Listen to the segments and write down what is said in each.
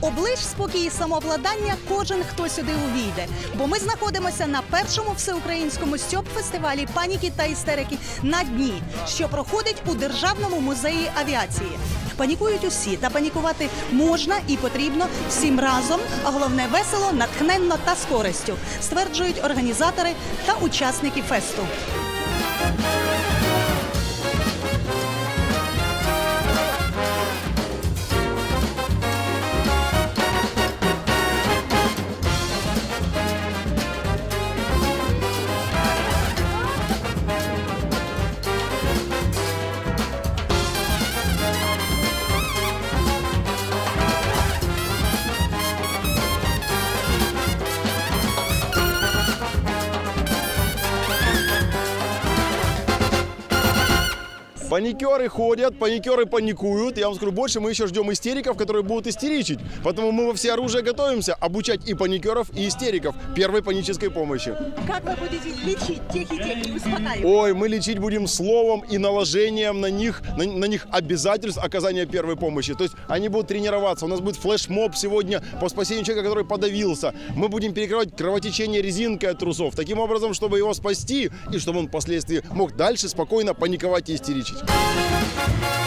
Оближ спокій і самовладання кожен, хто сюди увійде. Бо ми знаходимося на першому всеукраїнському стьоп фестивалі паніки та істерики на дні, що проходить у Державному музеї авіації. Панікують усі, та панікувати можна і потрібно всім разом, а головне весело, натхненно та з користю, стверджують організатори та учасники фесту. Паникеры ходят, паникеры паникуют. Я вам скажу больше, мы еще ждем истериков, которые будут истеричить. Поэтому мы во все оружие готовимся обучать и паникеров, и истериков первой панической помощи. Как вы будете лечить тех и тех успокаивать? Ой, мы лечить будем словом и наложением на них, на, на них обязательств оказания первой помощи. То есть они будут тренироваться. У нас будет флешмоб сегодня по спасению человека, который подавился. Мы будем перекрывать кровотечение резинкой от трусов. Таким образом, чтобы его спасти и чтобы он впоследствии мог дальше спокойно паниковать и истеричить. Фестиваль паники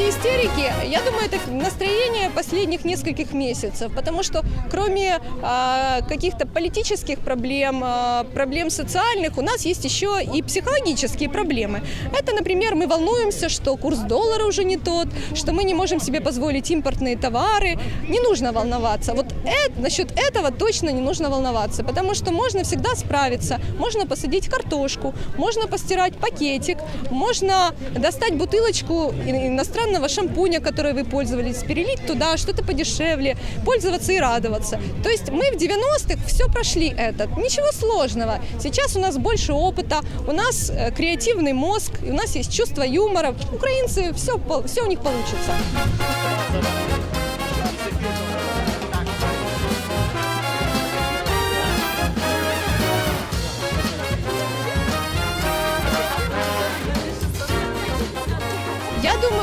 и истерики, я думаю, это настроение последних нескольких месяцев, потому что кроме а, каких-то политических проблем, а, проблем социальных, у нас есть еще и психологические проблемы. Это, например, мы волнуемся, что курс доллара уже не тот, что мы не можем себе позволить импортные товары. Не нужно волноваться. Вот э- насчет этого точно не нужно волноваться, потому что можно всегда справиться. Можно посадить картошку, можно постирать пакетик, можно достать бутылочку и- иностранного шампуня, который вы пользовались, перелить туда что-то подешевле, пользоваться и радоваться. То есть мы в 90-х все прошли это, ничего сложного. Сейчас у нас больше опыта, у нас э, креативный мозг, и у нас есть чувство юмора. Украинцы, все, все у них получится.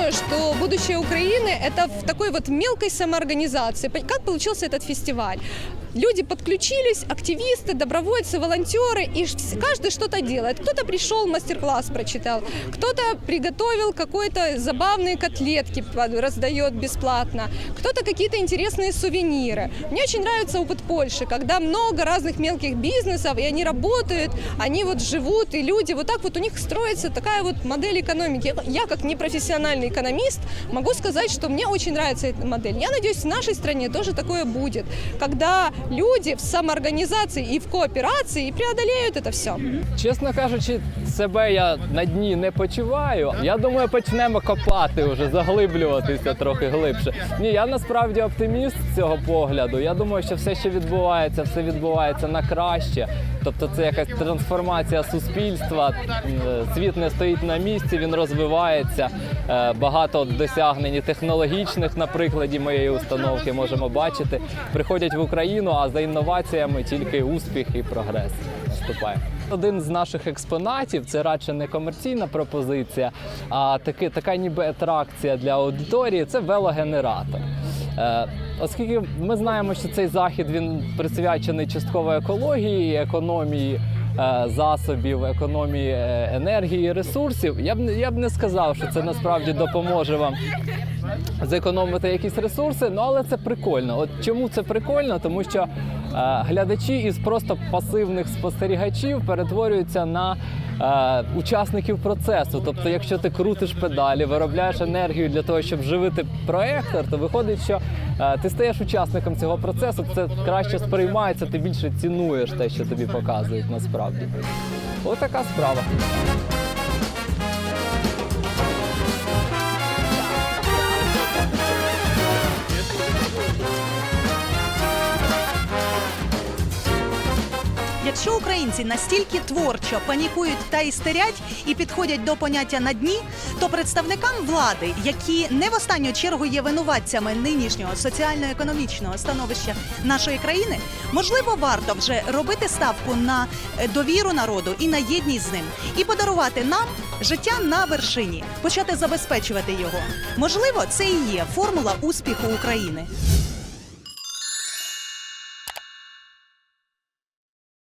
думаю, что будущее Украины – это в такой вот мелкой самоорганизации. По- Как получился этот фестиваль? Люди подключились, активисты, добровольцы, волонтеры, и каждый что-то делает. Кто-то пришел, мастер-класс прочитал, кто-то приготовил какой-то забавные котлетки, раздает бесплатно, кто-то какие-то интересные сувениры. Мне очень нравится опыт Польши, когда много разных мелких бизнесов, и они работают, они вот живут, и люди, вот так вот у них строится такая вот модель экономики. Я, как непрофессиональный экономист, могу сказать, что мне очень нравится эта модель. Я надеюсь, в нашей стране тоже такое будет, когда люди в самоорганізації і в кооперації преодолеють це все. Чесно кажучи, себе я на дні не почуваю. Я думаю, почнемо копати вже, заглиблюватися трохи глибше. Ні, я насправді оптиміст з цього погляду. Я думаю, що все, що відбувається, все відбувається на краще. Тобто це якась трансформація суспільства. Світ не стоїть на місці, він розвивається. Е, Багато досягнень технологічних на прикладі моєї установки можемо бачити. Приходять в Україну, а за інноваціями тільки успіх і прогрес наступає. Один з наших експонатів це радше не комерційна пропозиція, а таки, така ніби атракція для аудиторії це велогенератор. Е, Оскільки ми знаємо, що цей захід він присвячений частково екології, економії е, засобів, економії е, енергії ресурсів, я б я б не сказав, що це насправді допоможе вам зекономити якісь ресурси. Ну але це прикольно. От чому це прикольно? Тому що е, глядачі із просто пасивних спостерігачів перетворюються на е, учасників процесу. Тобто, якщо ти крутиш педалі, виробляєш енергію для того, щоб живити проектор, то виходить, що е, ти стаєш учасником цього процесу. Це краще сприймається, ти більше цінуєш те, що тобі показують насправді. Ось така справа. Якщо українці настільки творчо панікують та істерять і підходять до поняття на дні, то представникам влади, які не в останню чергу є винуватцями нинішнього соціально-економічного становища нашої країни, можливо, варто вже робити ставку на е, довіру народу і на єдність з ним, і подарувати нам життя на вершині, почати забезпечувати його. Можливо, це і є формула успіху України.